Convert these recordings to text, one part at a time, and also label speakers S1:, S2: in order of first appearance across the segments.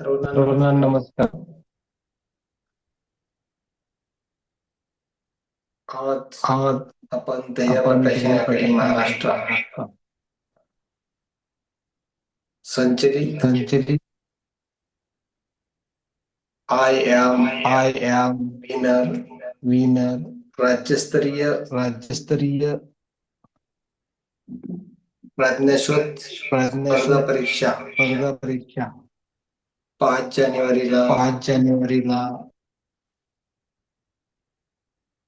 S1: सर्वांना
S2: नमस्कार.
S1: आज
S2: आज
S1: आपण महाराष्ट्र संचलित
S2: संचलित.
S1: I M
S2: I M
S1: winner
S2: winner
S1: राज्यस्तरीय
S2: राज्यस्तरीय
S1: प्रज्ञाशोध
S2: प्रज्ञाशोध
S1: परीक्षा.
S2: स्पर्धा परीक्षा.
S1: पाच जानेवारीला.
S2: पाच जानेवारीला.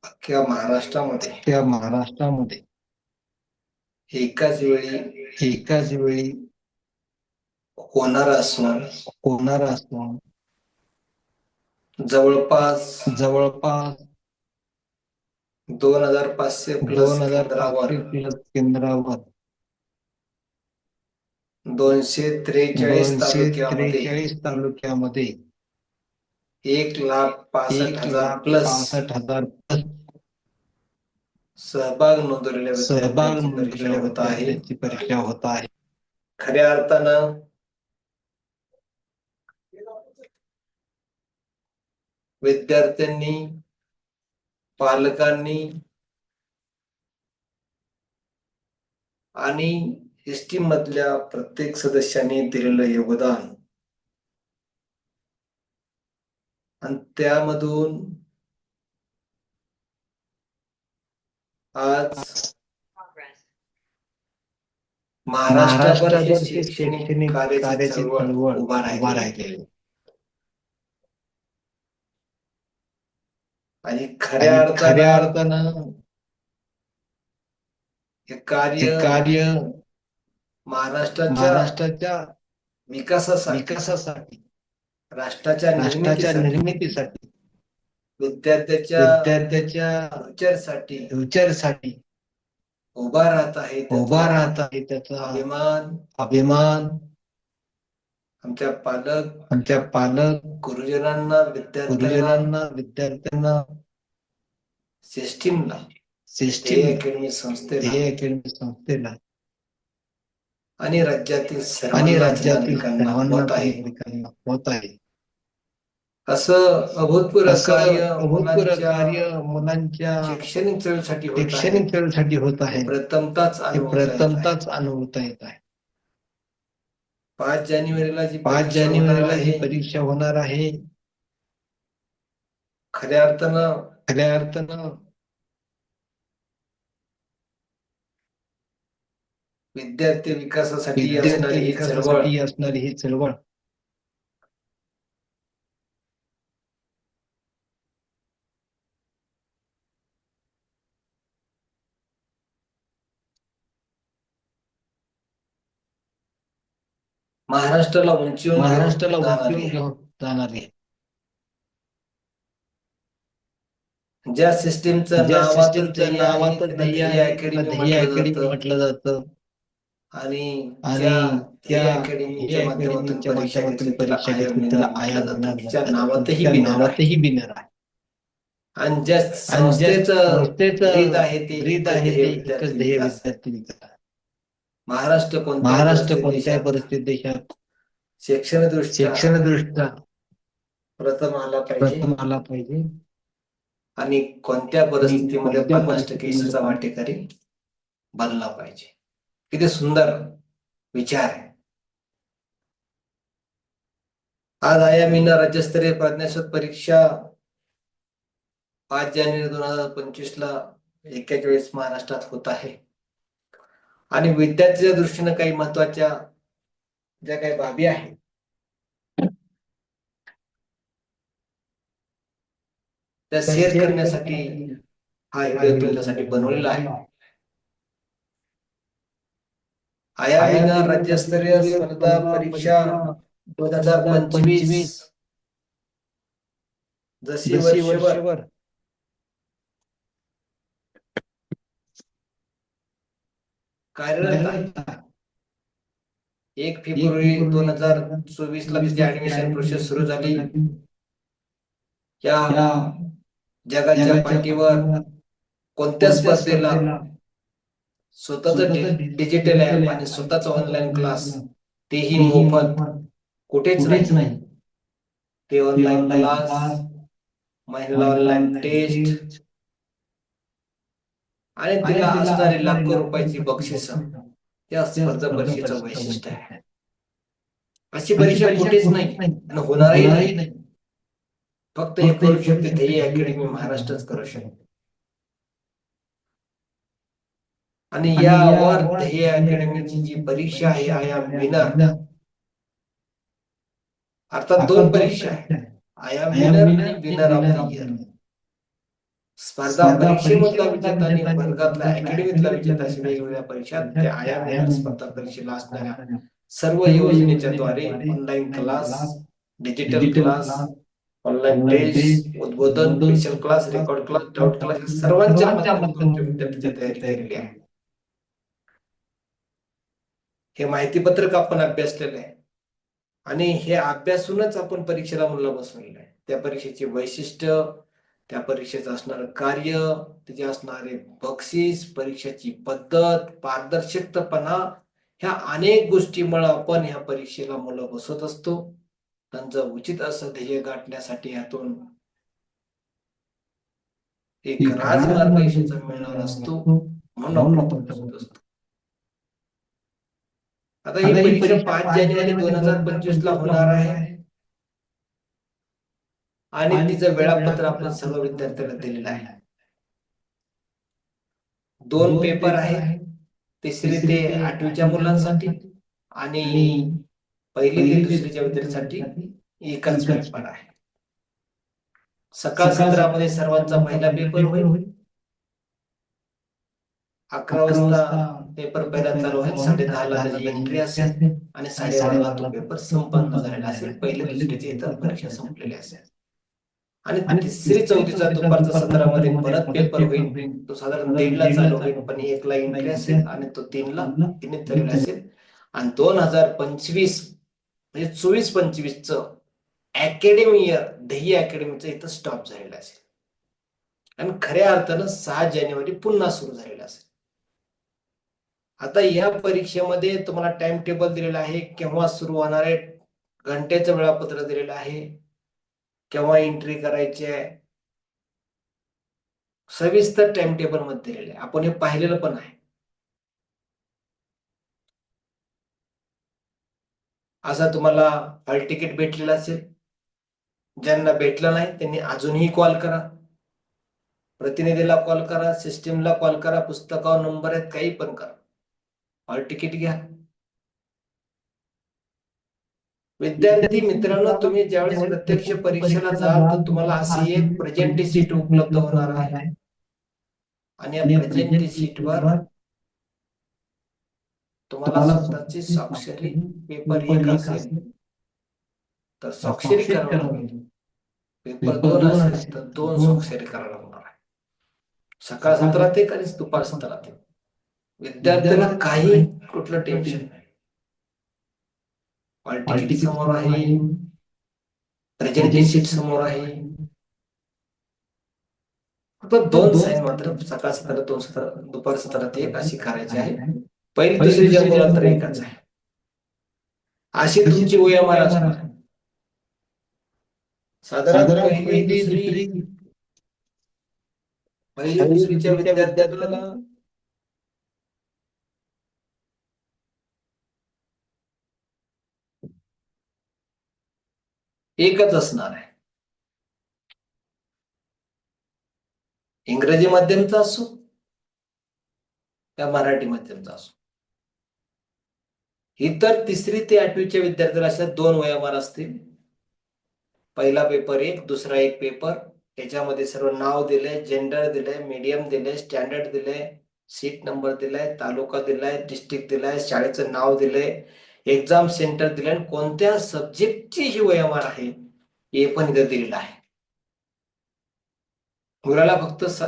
S1: अख्ख्या महाराष्ट्रामध्ये.
S2: त्या महाराष्ट्रामध्ये.
S1: एकाच वेळी.
S2: एकाच वेळी.
S1: होणार असून
S2: होणार असून
S1: जवळपास.
S2: जवळपास.
S1: दोन हजार पाचशे प्लस
S2: दोन हजार
S1: केंद्रावर. दोनशे त्रेचाळीस
S2: दोनशे
S1: तालुक्यामध्ये
S2: त्रेचाळीस तालुक्यामध्ये.
S1: एक लाख पासष्ट
S2: एक
S1: हजार
S2: लाख
S1: प्लस
S2: पासष्ट हजार प्लस
S1: सहभाग नोंदवलेल्या
S2: सहभाग
S1: विद्यार्थ्यांची परीक्षा होत आहे.
S2: विद्यार्थ्यांची परीक्षा होत आहे.
S1: खऱ्या अर्थानं विद्यार्थ्यांनी पालकांनी आणि एस टी मधल्या प्रत्येक सदस्यांनी दिलेलं योगदान. आणि त्यामधून आज शैक्षणिक कार्याची चळवळ उभा
S2: राहिलेली
S1: आणि खऱ्या अर्थानं हे
S2: हे
S1: कार्य
S2: कार्य
S1: महाराष्ट्राच्या
S2: महाराष्ट्राच्या
S1: विकासासाठी
S2: विकासासाठी
S1: राष्ट्राच्या
S2: राष्ट्राच्या
S1: निर्मितीसाठी
S2: निर्मितीसाठी
S1: विद्यार्थ्याच्या
S2: विद्यार्थ्याच्या
S1: फ्युचरसाठी
S2: फ्युचरसाठी
S1: उभा राहत आहे त्याचा
S2: उभा राहत आहे त्याचा
S1: अभिमान.
S2: अभिमान.
S1: आमच्या पालक
S2: आमच्या पालक
S1: गुरुजनांना विद्यार्थ्यांना
S2: गुरुजनांना विद्यार्थ्यांना
S1: सिस्टीमला
S2: सिस्टीम
S1: अकॅडमी संस्थेला
S2: हे अकॅडमी संस्थेला
S1: आणि राज्यातील
S2: आणि राज्यातील
S1: होत आहे.
S2: होत आहे.
S1: असं अभूतपूर्व कार्य
S2: अभूतपूर्व कार्य मुलांच्या
S1: शैक्षणिक चळवळीसाठी होत आहे.
S2: शैक्षणिक खेळसाठी होत आहे.
S1: प्रथमताच.
S2: प्रथमताच अनुभवता येत आहे.
S1: पाच जानेवारीला जी
S2: पाच जानेवारीला ही परीक्षा होणार आहे.
S1: खऱ्या अर्थानं
S2: खऱ्या अर्थानं
S1: विद्यार्थी विकासासाठी असणारी ही चळवळ
S2: असणारी ही चळवळ
S1: महाराष्ट्राला उंचीवर
S2: महाराष्ट्राला
S1: जाणारी आहे.
S2: घेऊन जाणारी आहे.
S1: ज्या सिस्टीमचं नावातच आहे अकॅडमी म्हटलं जातं. आणि
S2: आणि त्या
S1: अकॅडमीच्या माध्यमातून
S2: माध्यमातून परीक्षा घेतली त्याला आया
S1: जातं. नावातही आहे.
S2: नावातही आहे
S1: आणि ज्या
S2: आणि ज्या
S1: संस्थेचं
S2: संस्थेचं
S1: ब्रीद आहे ते एकच
S2: आहे
S1: ध्येय
S2: ते
S1: विद्यार्थी
S2: एकच ध्येय
S1: विकास.
S2: विद्यार्थी विकास.
S1: महाराष्ट्र कोणत्याही
S2: महाराष्ट्र कोणत्याही
S1: देशात?
S2: परिस्थितीत देशात?
S1: शिक्षण दृष्ट्या
S2: शिक्षण दृष्ट्या
S1: प्रथम आला पाहिजे.
S2: प्रथम आला पाहिजे.
S1: आणि कोणत्या परिस्थितीमध्ये
S2: कोणत्या
S1: पन्नास टक्के
S2: परिस्थितीमध्ये
S1: यशाचा वाटेकरी बनला पाहिजे? किती सुंदर विचार आहे. आज आयामीनं राज्यस्तरीय प्रज्ञाशोध परीक्षा पाच जानेवारी दोन हजार पंचवीस ला एक्केचाळीस महाराष्ट्रात होत आहे. आणि विद्यार्थ्याच्या दृष्टीनं काही महत्त्वाच्या ज्या काही बाबी आहेत. त्या शेअर करण्यासाठी हा व्हिडिओ तुमच्यासाठी बनवलेला आहे. आयामीनं राज्यस्तरीय स्पर्धा परीक्षा दोन हजार पंचवीस. जशी वर्षभर. कार्यरत एक फेब्रुवारी दोन हजार चोवीस ला तिची ऍडमिशन प्रोसेस सुरू झाली. या जगाच्या पाठीवर कोणत्या स्पर्धेला स्वतःच डिजिटल ऍप आणि स्वतःच ऑनलाईन क्लास तेही मोफत कुठेच नाही. ते ऑनलाईन क्लास महिला ऑनलाईन टेस्ट आणि तिला असणारी लाखो रुपयाची बक्षीस.
S2: बक्षिसं.
S1: या
S2: ते
S1: स्पर्धा परीक्षेचं वैशिष्ट्य आहे. अशी परीक्षा कुठेच नाही. आणि होणारही नाही. फक्त हे करू
S2: एक
S1: शकते ध्येय अकॅडमी महाराष्ट्रच करू शकते. आणि यावर ध्येय अकॅडमीची जी परीक्षा आहे आय एम विनर. अर्थात दोन परीक्षा आहे. आय एम विनर आणि विनर ऑफ द इयर. स्पर्धा परीक्षेमधला विजेता आणि वर्गातला अकॅडमीतला विजेता अशा वेगवेगळ्या परीक्षा त्या आय एम विनर स्पर्धा परीक्षेला असणाऱ्या सर्व योजनेच्या द्वारे online class digital class online test उद्बोधन special class record class doubt class सर्वांच्या विद्यार्थ्यांची तयारी केलेली आहे. हे माहितीपत्रक आपण अभ्यासलेलं आहे. आणि हे अभ्यासूनच आपण परीक्षेला मुलं बसवलेलं आहे. त्या परीक्षेचे वैशिष्ट्य त्या परीक्षेचं असणारं कार्य त्याचे असणारे बक्षीस परीक्षेची पद्धत पारदर्शकपणा ह्या अनेक गोष्टीमुळे आपण ह्या परीक्षेला मुलं बसवत असतो. त्यांचं उचित असं ध्येय गाठण्यासाठी यातून एक राजमार्ग मिळणार असतो. म्हणून आपण बसवत असतो. आता ही परीक्षा पाच जानेवारी दोन हजार पंचवीस ला होणार आहे. आणि तिचं वेळापत्र आपण सर्व विद्यार्थ्यांना दिलेलं आहे. दोन पेपर आहे तिसरे ते आठवीच्या मुलांसाठी आणि पहिली ते दुसरीच्या विद्यार्थ्यांसाठी एकच पेपर आहे. सकाळ सत्रामध्ये सर्वांचा पहिला पेपर होईल. अकरा वाजता पेपर पहिला चालू होईल साडे दहाला त्याची एंट्री असेल आणि साडेबाराला तो पेपर संपन्न झालेला असेल. पहिले दुसरीचे इतर परीक्षा संपलेली असेल. आणि तिसरी चौथीचा दुपारच्या सत्रामध्ये परत पेपर होईल. तो साधारण दीडला चालू होईल पण एकला एंट्री असेल आणि तो तीनला तिने चाललेला असेल. आणि दोन हजार पंचवीस म्हणजे चोवीस पंचवीस च अकॅडमी इयर ध्येय अकॅडमीचं इथं स्टॉप झालेलं असेल. आणि खऱ्या अर्थानं सहा जानेवारी पुन्हा सुरू झालेलं असेल. आता या परीक्षेमध्ये तुम्हाला टाइम टेबल दिलेला आहे केव्हा सुरू होणार आहे घंटेचं वेळापत्र दिलेलं आहे केव्हा एंट्री करायची आहे. सविस्तर टाइम टेबलमध्ये दिलेलं आहे. आपण हे पाहिलेलं पण आहे. असा तुम्हाला हॉल तिकीट भेटलेलं असेल. ज्यांना भेटलं नाही त्यांनी अजूनही कॉल करा. प्रतिनिधीला कॉल करा सिस्टीमला कॉल करा पुस्तकावर नंबर आहेत काही पण करा. हॉल तिकीट घ्या. विद्यार्थी मित्रांनो तुम्ही ज्यावेळेस प्रत्यक्ष परीक्षेला जाल तर तुम्हाला अशी एक प्रेझेंटी सीट उपलब्ध होणार आहे. आणि या प्रेझेंटी सीटवर तुम्हाला स्वतःची स्वाक्षरी पेपर एक असेल. तर स्वाक्षरी करावं. लागेल. पेपर दोन असेल तर दोन स्वाक्षरी करावं लागणार आहे. सकाळ सत्रात एक आणि दुपार सत्रात एक विद्यार्थ्याला काही कुठलं टेन्शन नाही. समोर आहे. प्रेझेंटी सीट समोर आहे. फक्त दोन साईन मात्र सकाळ सत्रात दोन सत्र दुपार सत्रात एक अशी करायची आहे. पहिली दुसरी ज्या मुलात तर एकच आहे. अशी तुमची ओएमआर असणार. साधारण पहिली दुसरी पहिली दुसरीच्या विद्यार्थ्याला एकच असणार आहे. इंग्रजी माध्यमचा असो का मराठी माध्यमचा असो? इतर तिसरी ते आठवीच्या विद्यार्थ्याला अशा दोन वयामार असतील. पहिला पेपर एक दुसरा एक पेपर त्याच्यामध्ये सर्व नाव दिलंय जेंडर दिलंय मीडियम दिलंय स्टँडर्ड दिलंय सीट नंबर दिलाय तालुका दिलाय डिस्ट्रिक्ट दिलाय शाळेचं नाव दिलंय. एक्झाम सेंटर दिलं आणि कोणत्या सब्जेक्टची ही वयामार आहे? हे पण इथं दिलेलं आहे. मुलाला फक्त स-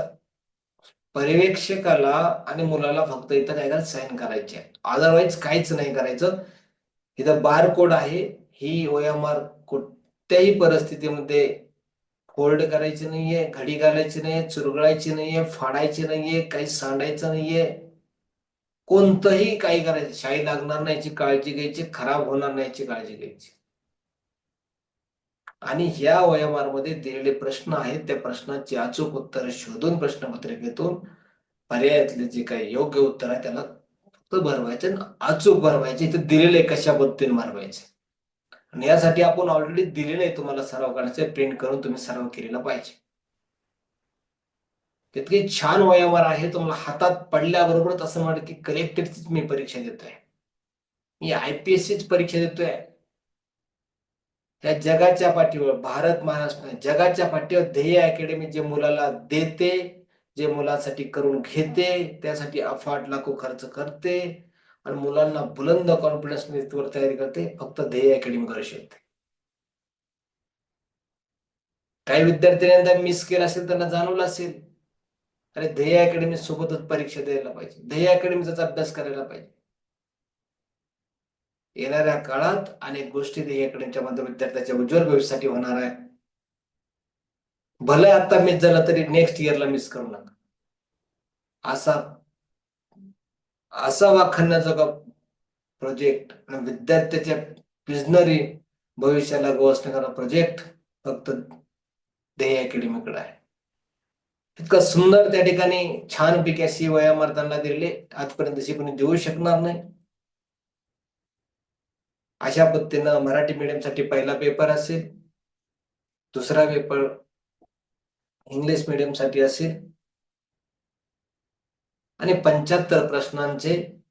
S1: पर्यवेक्षकाला आणि मुलाला फक्त इथं काय करायचं? साईन करायचे अदरवाईज काहीच नाही करायचं. इथं बार कोड आहे. ही ओएमआर कोणत्याही परिस्थितीमध्ये फोल्ड करायची नाहीये घडी घालायची नाहीये चुरगळायची नाहीये फाडायची नाहीये काही सांडायचं नाहीये. कोणतंही काही करायचं. शाई लागणार नाही याची काळजी घ्यायची खराब होणार नाही याची काळजी घ्यायची. आणि ह्या वयामारमध्ये दिलेले प्रश्न आहेत त्या प्रश्नाची अचूक उत्तर शोधून प्रश्नपत्रिकेतून पर्यायातले जे काही योग्य उत्तर आहे त्याला फक्त भरवायचे आणि अचूक भरवायचे. इथे दिलेले कशा पद्धतीने भरवायचे? आणि यासाठी आपण ऑलरेडी दिलेलं आहे तुम्हाला सराव करायचे प्रिंट करून तुम्ही सराव केलेला पाहिजे. तितकी छान वयावर आहे तुम्हाला हातात पडल्याबरोबरच असं म्हणत की कलेक्टरचीच मी परीक्षा देतोय. मी आयपीएससीच परीक्षा देतोय. या जगाच्या पाठीवर भारत महाराष्ट्र जगाच्या पाठीवर ध्येय अकॅडमी जे मुलाला देते जे मुलांसाठी करून घेते त्यासाठी अफाट लाखो खर्च करते आणि मुलांना बुलंद कॉन्फिडन्स वर तयारी करते फक्त ध्येय अकॅडमी करू शकते. काही विद्यार्थ्यांनी मिस केलं असेल त्यांना जाणवलं असेल अरे ध्येय अकॅडमी सोबतच परीक्षा द्यायला पाहिजे. ध्येय अकॅडमीचाच अभ्यास करायला पाहिजे. येणाऱ्या काळात अनेक गोष्टी ध्येय अकॅडमीच्या मध्ये विद्यार्थ्याच्या उज्ज्वल भविष्यासाठी होणार आहे. भले आता मिस झाला तरी नेक्स्ट इयरला मिस करू नका. असा असा वाखाणण्याचा प्रोजेक्ट आणि विद्यार्थ्याच्या विजनरी भविष्याला गोष्ट प्रोजेक्ट फक्त ध्येय अकॅडमीकडे आहे. इतकं सुंदर त्या ठिकाणी छान पैकी अशी वयामार त्यांना दिलेले आजपर्यंत तशी कोणी देऊ शकणार नाही. अशा पद्धतीनं मराठी medium साठी पहिला पेपर असेल. दुसरा पेपर इंग्लिश मीडियमसाठी साठी असेल. आणि पंच्याहत्तर प्रश्नांचे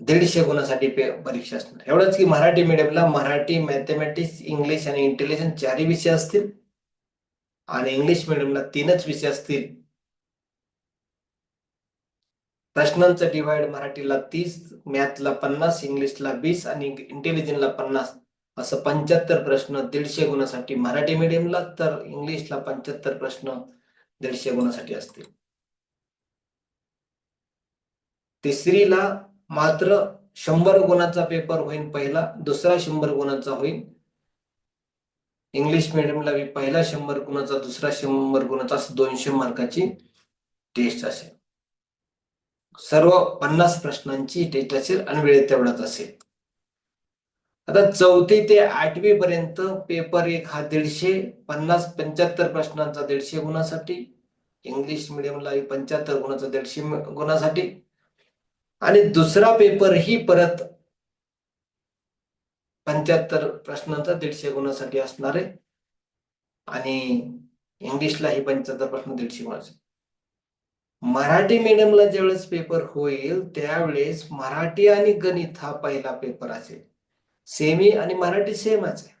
S1: दीडशे गुणासाठी पे- परीक्षा असणार. एवढंच की मराठी मीडियमला मराठी मॅथमॅटिक्स इंग्लिश आणि इंटेलिजन्स चारही विषय असतील. आणि इंग्लिश मिडियमला तीनच विषय असतील. प्रश्नांचं डिवाइड मराठीला तीस मॅथला पन्नास इंग्लिशला वीस आणि इंटेलिजन्सला पन्नास. असं पंच्याहत्तर प्रश्न दीडशे गुणासाठी मराठी मिडियमला तर इंग्लिशला पंच्याहत्तर प्रश्न दीडशे गुणासाठी असतील. तिसरीला मात्र शंभर गुणाचा पेपर होईल पहिला दुसरा शंभर गुणाचा होईल इंग्लिश मिडियमला बी पहिला शंभर गुणाचा दुसरा शंभर गुणाचा असं दोनशे मार्काची टेस्ट असेल. सर्व पन्नास प्रश्नांची टेस्ट असेल आणि वेळेत तेवढाच असेल. आता चौथी ते आठवी पर्यंत पेपर एक हा दीडशे पन्नास पंच्याहत्तर प्रश्नांचा दीडशे गुणासाठी इंग्लिश मिडियमला पंच्याहत्तर गुणाचा दीडशे गुणासाठी आणि दुसरा पेपर ही परत पंच्याहत्तर प्रश्नांचा दीडशे गुणासाठी असणार आहे. आणि इंग्लिशला ही पंच्याहत्तर प्रश्न दीडशे गुणाचे. मराठी मीडियमला ज्यावेळेस पेपर होईल त्यावेळेस मराठी आणि गणित हा पहिला पेपर असेल. सेमी आणि मराठी सेमच आहे.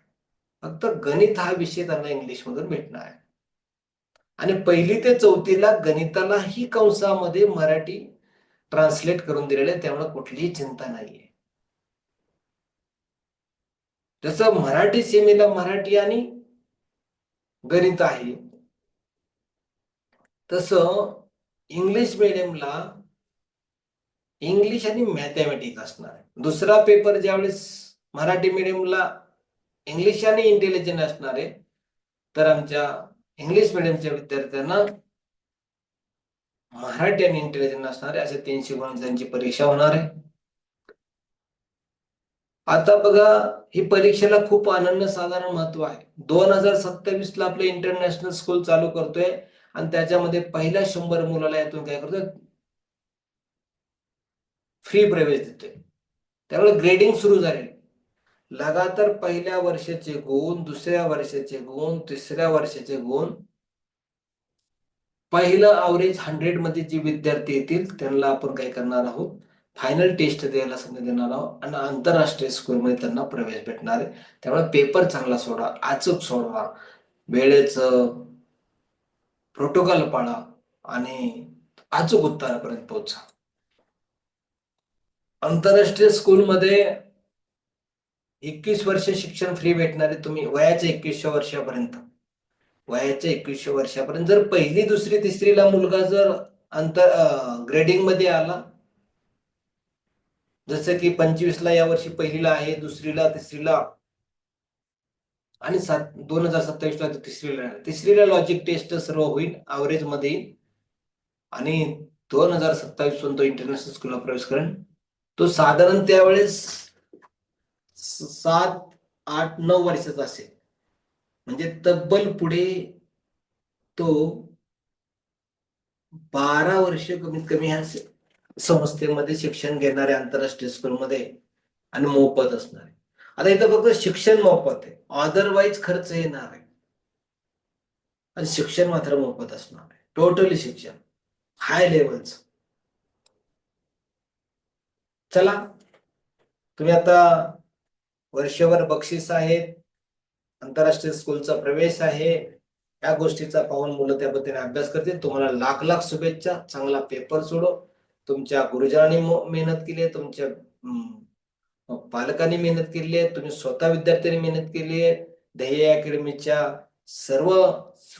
S1: फक्त गणित हा विषय त्यांना इंग्लिश मधून भेटणार आहे. आणि पहिली ते चौथीला गणितालाही कंसामध्ये मराठी ट्रान्सलेट करून दिलेले आहे, त्यामुळे कुठलीही चिंता नाहीये. जसं मराठी सीमेला मराठी आणि गणित आहे तसं इंग्लिश मिडियमला इंग्लिश आणि मॅथमॅटिक्स असणार आहे. दुसरा पेपर ज्यावेळेस मराठी मिडियमला इंग्लिश आणि इंटेलिजन्स असणार आहे तर आमच्या इंग्लिश मिडियमच्या विद्यार्थ्यांना मराठी आणि इंटेलिजन्स असणार आहे. असे तीनशे गुणांची परीक्षा होणार आहे. आता बघा ही परीक्षेला खूप अनन्यसाधारण महत्त्व आहे. दोन हजार सत्तावीस ला आपलं इंटरनॅशनल स्कूल चालू करतोय आणि त्याच्यामध्ये पहिल्या शंभर मुलाला यातून काय करतोय? फ्री प्रवेश देतोय. त्यामुळे ग्रेडिंग सुरू झाले. लगातार पहिल्या वर्षाचे गुण दुसऱ्या वर्षाचे गुण तिसऱ्या वर्षाचे गुण. पहिलं आवरेज हंड्रेडमध्ये जे विद्यार्थी येतील त्यांना आपण काय करणार आहोत? फायनल टेस्ट द्यायला संधी देणार आहोत आणि आंतरराष्ट्रीय स्कूलमध्ये त्यांना प्रवेश भेटणार आहे. त्यामुळे पेपर चांगला सोडा अचूक सोडवा वेळेचं प्रोटोकॉल पाळा आणि अचूक उत्तरापर्यंत पोहोचा. आंतरराष्ट्रीय स्कूलमध्ये एकवीस वर्ष शिक्षण फ्री भेटणारे तुम्ही वयाच्या एकवीसशे वर्षापर्यंत. वयाच्या एकवीसशे वर्षापर्यंत जर पहिली दुसरी तिसरीला मुलगा जर अंतर ग्रेडिंगमध्ये आला जसं की पंचवीसला या वर्षी पहिलीला आहे दुसरीला तिसरीला. आणि सात दोन हजार सत्तावीसला तिसरीला तिसरीला लॉजिक टेस्ट सर्व होईल ऍव्हरेजमध्ये येईल. आणि दोन हजार सत्तावीस तो इंटरनॅशनल स्कूलला प्रवेश करेल. तो साधारण त्यावेळेस सात आठ नऊ वर्षाचा असेल. म्हणजे तब्बल पुढे तो बारा वर्ष कमीत कमी असेल. संस्थेमध्ये शिक्षण घेणारे आंतरराष्ट्रीय स्कूलमध्ये आणि मोफत असणार. आहे आता इथं फक्त शिक्षण मोफत आहे. अदरवाईज खर्च येणार आहे. आणि शिक्षण मात्र मोफत असणार आहे. टोटली शिक्षण. हाय लेवलच चला. तुम्ही आता वर्षभर बक्षीस आहेत आंतरराष्ट्रीय स्कूलचा प्रवेश आहे. या गोष्टीचा पाहून मुलं त्या पद्धतीने अभ्यास करतील. तुम्हाला लाख लाख शुभेच्छा. चांगला पेपर सोडो. तुमच्या गुरुजनांनी मेहनत केली आहे तुमच्या पालकांनी मेहनत केली आहे तुम्ही स्वतः विद्यार्थ्यांनी मेहनत केली आहे ध्येय अकॅडमीच्या सर्व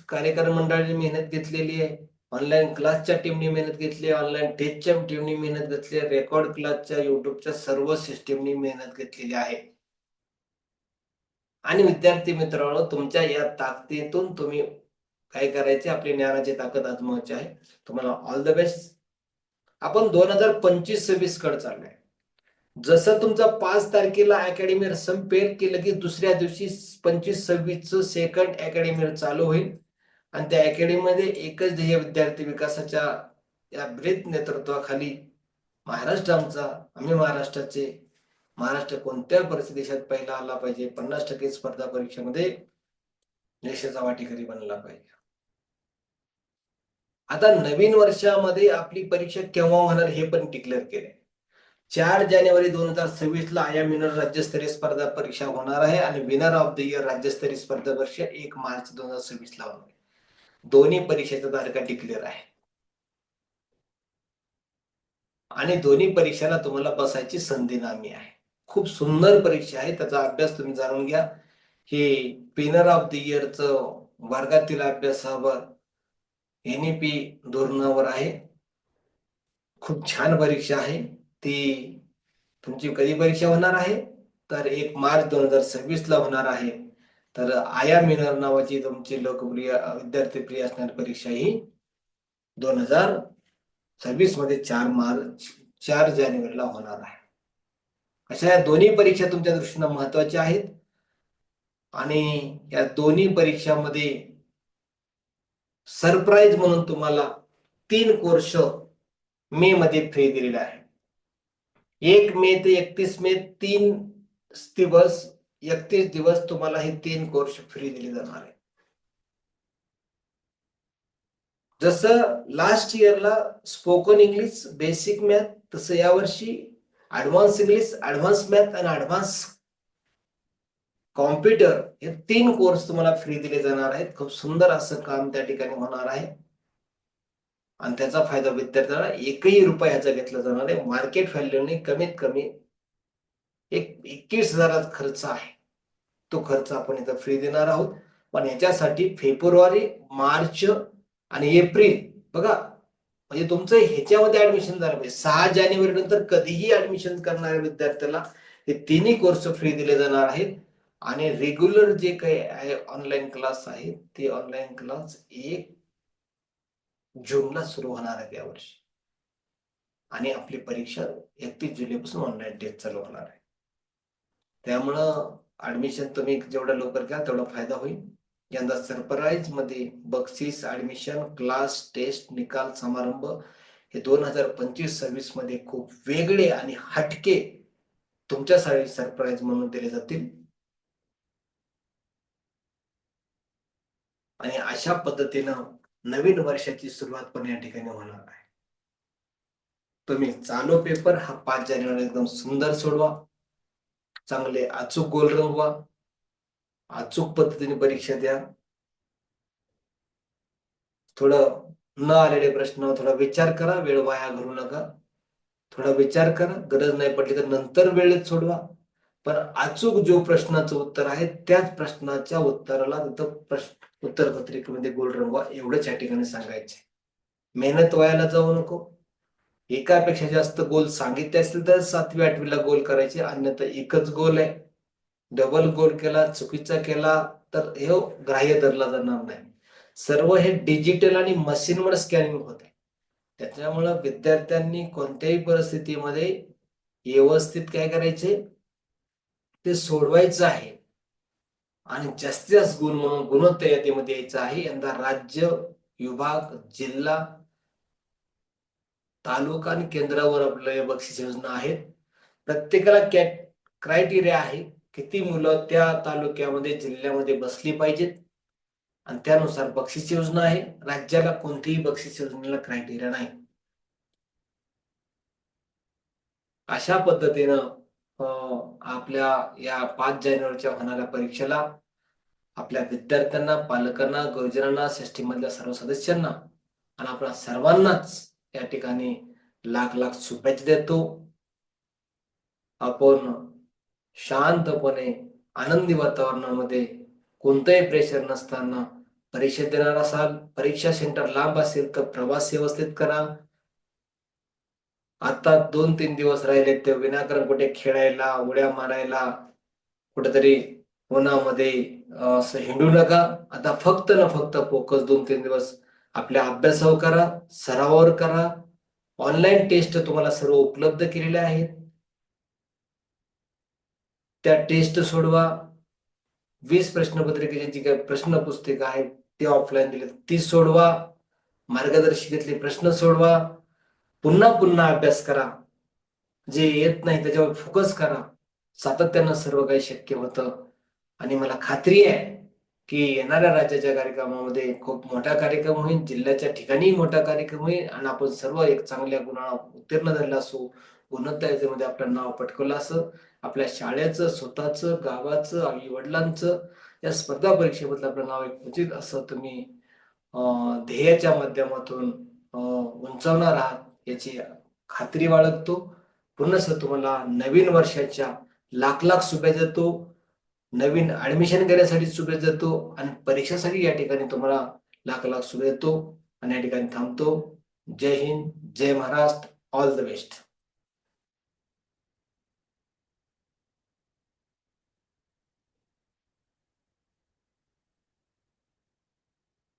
S1: कार्यक्रम मंडळांनी मेहनत घेतलेली आहे ऑनलाईन क्लासच्या टीमनी मेहनत घेतली आहे ऑनलाईन टेस्टच्या टीमनी मेहनत घेतली आहे रेकॉर्ड क्लासच्या युट्यूबच्या सर्व सिस्टीमनी मेहनत घेतलेली आहे. आणि विद्यार्थी मित्रांनो तुमच्या या ताकदीतून तुम्ही काय करायचे आपली ज्ञानाची ताकद आजमावायची आहे. तुम्हाला ऑल द बेस्ट आपण दोन हजार पंचवीस सव्वीसकडे चाललोय. जसं तुमचा पाच तारखेला अकॅडमीर संपेल की लगेच दुसऱ्या दिवशी पंचवीस सव्वीस सेकंड अकॅडमीर चालू होईल. आणि त्या अकॅडमीमध्ये एकच ध्येय विद्यार्थी विकासाच्या या ब्रेत नेतृत्वाखाली महाराष्ट्र आमचा आम्ही महाराष्ट्राचे महाराष्ट्र कोणत्या परिस्थितीत पहिला आला पाहिजे पन्नास टक्के स्पर्धा परीक्षेमध्ये देशाचा वाटेकरी बनला पाहिजे. आता नवीन वर्षामध्ये आपली परीक्षा केव्हा होणार हे पण डिक्लेअर केले चार जानेवारी दोन हजार सव्वीस ला आया मिनर राज्यस्तरीय स्पर्धा परीक्षा होणार आहे आणि विनर ऑफ द इयर राज्यस्तरीय स्पर्धा परीक्षा एक मार्च दोन हजार सव्वीस ला होणार आहे. दोन्ही परीक्षेच्या तारखा डिक्लेअर आहे. आणि दोन्ही परीक्षेला तुम्हाला बसायची संधी नामी आहे. खूप सुंदर परीक्षा आहे त्याचा अभ्यास तुम्ही जाणून घ्या. हे विनर ऑफ द इयरचं वर्गातील अभ्यासावर एनईपी धोरणावर आहे. खूप छान परीक्षा आहे. ती तुमची कधी परीक्षा होणार आहे? तर एक मार्च दोन हजार सव्वीस ला होणार आहे. तर आया मिनर नावाची तुमची लोकप्रिय विद्यार्थी प्रिय असणारी परीक्षा ही दोन हजार सव्वीसमध्ये चार मार्च चार जानेवारीला होणार आहे. अशा या दोन्ही परीक्षा तुमच्या दृष्टीनं महत्त्वाच्या आहेत. आणि या दोन्ही परीक्षामध्ये सरप्राईज म्हणून तुम्हाला तीन कोर्स मे मध्ये फ्री दिलेले आहे. एक मे ते एकतीस मे तीन दिवस एकतीस दिवस तुम्हाला हे तीन कोर्स फ्री दिले जाणार आहे. जसं लास्ट इयरला स्पोकन इंग्लिश बेसिक मॅथ तसं यावर्षी ऍडव्हान्स इंग्लिश ऍडव्हान्स मॅथ आणि ऍडव्हान्स कॉम्प्युटर हे तीन कोर्स तुम्हाला फ्री दिले जाणार आहेत. खूप सुंदर असं काम त्या ठिकाणी होणार आहे. आणि त्याचा फायदा विद्यार्थ्यांना एकही रुपया ह्याचा घेतला जाणार आहे मार्केट व्हॅल्यूने कमीत कमी एक एकवीस हजाराचा खर्च आहे. तो खर्च आपण इथं फ्री देणार आहोत. पण याच्यासाठी फेब्रुवारी मार्च आणि एप्रिल बघा म्हणजे तुमचं ह्याच्यामध्ये ऍडमिशन झालं पाहिजे. सहा जानेवारी नंतर कधीही ऍडमिशन करणाऱ्या विद्यार्थ्याला हे तिन्ही कोर्स फ्री दिले जाणार आहेत. आणि रेग्युलर जे काही आहे ऑनलाईन क्लास आहेत ते ऑनलाईन क्लास एक जूनला सुरू होणार आहेत यावर्षी आणि आपली परीक्षा एकतीस जुलैपासून ऑनलाईन टेस्ट चालू होणार आहे. त्यामुळं ऍडमिशन तुम्ही जेवढं लवकर घ्या तेवढा फायदा होईल. यंदा सरप्राईजमध्ये बक्षीस ऍडमिशन क्लास टेस्ट निकाल समारंभ हे दोन हजार पंचवीस सव्वीसमध्ये खूप वेगळे आणि हटके तुमच्यासाठी सरप्राईज म्हणून दिले जातील. आणि अशा पद्धतीनं नवीन वर्षाची सुरुवात पण या ठिकाणी होणार आहे. तुम्ही चालू पेपर हा पाच जानेवारी एकदम सुंदर सोडवा. चांगले अचूक गोल रंगवा. अचूक पद्धतीने परीक्षा द्या. थोडं न आलेले प्रश्न थोडा विचार करा वेळ वाया घालू नका. थोडा विचार करा गरज नाही पडली तर नंतर वेळेत सोडवा. पण अचूक जो प्रश्नाचं उत्तर आहे त्याच प्रश्नाच्या उत्तराला तिथं प्रश्न उत्तर पत्रिकेमध्ये गोल रंगवा एवढंच या ठिकाणी सांगायचे मेहनत व्हायला जाऊ नको. एकापेक्षा जास्त गोल सांगितले असतील तर सातवी आठवीला गोल करायचे अन्यथा एकच गोल आहे. डबल गोल केला चुकीचा केला तर हे हो, ग्राह्य धरला जाणार नाही. सर्व हे डिजिटल आणि मशीनवर स्कॅनिंग होत आहे त्याच्यामुळं विद्यार्थ्यांनी कोणत्याही परिस्थितीमध्ये व्यवस्थित काय करायचे? ते सोडवायचं आहे. आणि जास्तीत जास्त गुण म्हणून गुणवत्ता यादीमध्ये यायचं आहे. यंदा राज्य विभाग जिल्हा तालुका आणि केंद्रावर आपल्या बक्षीस योजना आहेत. प्रत्येकाला कॅट क्रायटेरिया आहे किती मुलं त्या तालुक्यामध्ये जिल्ह्यामध्ये बसली पाहिजेत. आणि त्यानुसार बक्षीस योजना आहे. राज्याला कोणतीही बक्षीस योजनेला क्रायटेरिया नाही. अशा पद्धतीनं आपल्या या पाच जानेवारीच्या होणाऱ्या परीक्षेला आपल्या विद्यार्थ्यांना पालकांना गुरुजनांना मधल्या सर्व सदस्यांना आणि आपल्या सर्वांनाच या ठिकाणी लाख लाख शुभेच्छा देतो. आपण शांतपणे आनंदी वातावरणामध्ये कोणतंही प्रेशर नसताना परीक्षा देणार असाल. परीक्षा सेंटर लांब असेल तर प्रवास व्यवस्थित करा. आता दोन तीन दिवस राहिले ते विनाकारण कुठे खेळायला उड्या मारायला कुठेतरी उन्हामध्ये असं हिंडू नका. आता फक्त ना फक्त फोकस दोन तीन दिवस आपल्या अभ्यासावर करा सरावावर करा. ऑनलाईन टेस्ट तुम्हाला सर्व उपलब्ध केलेल्या आहेत. त्या टेस्ट सोडवा. वीस प्रश्नपत्रिकेची जी काही प्रश्न पुस्तिका आहे ते ऑफलाईन दिले ती सोडवा. मार्गदर्शिकेतले प्रश्न सोडवा. पुन्हा पुन्हा अभ्यास करा. जे येत नाही त्याच्यावर फोकस करा. सातत्यानं सर्व काही शक्य होतं. आणि मला खात्री आहे की येणाऱ्या राज्याच्या कार्यक्रमामध्ये खूप मोठा कार्यक्रम होईल जिल्ह्याच्या ठिकाणी मोठा कार्यक्रम होईल आणि आपण सर्व एक चांगल्या गुणाला उत्तीर्ण झालेला असू गुणवत्ता आपलं नाव पटकवलं असं आपल्या शाळेचं स्वतःचं गावाचं आई वडिलांचं या स्पर्धा परीक्षेमधलं आपलं नाव एक उचित असं तुम्ही ध्येयाच्या माध्यमातून उंचावणार आहात. याची खात्री बाळगतो. पुन्हा तुम्हाला नवीन वर्षाच्या लाख लाख शुभेच्छा देतो. नवीन ऍडमिशन घेण्यासाठी शुभेच्छा देतो. आणि परीक्षेसाठी या ठिकाणी तुम्हाला लाख लाख शुभेच्छा देतो. आणि या ठिकाणी थांबतो. जय हिंद जय महाराष्ट्र ऑल द बेस्ट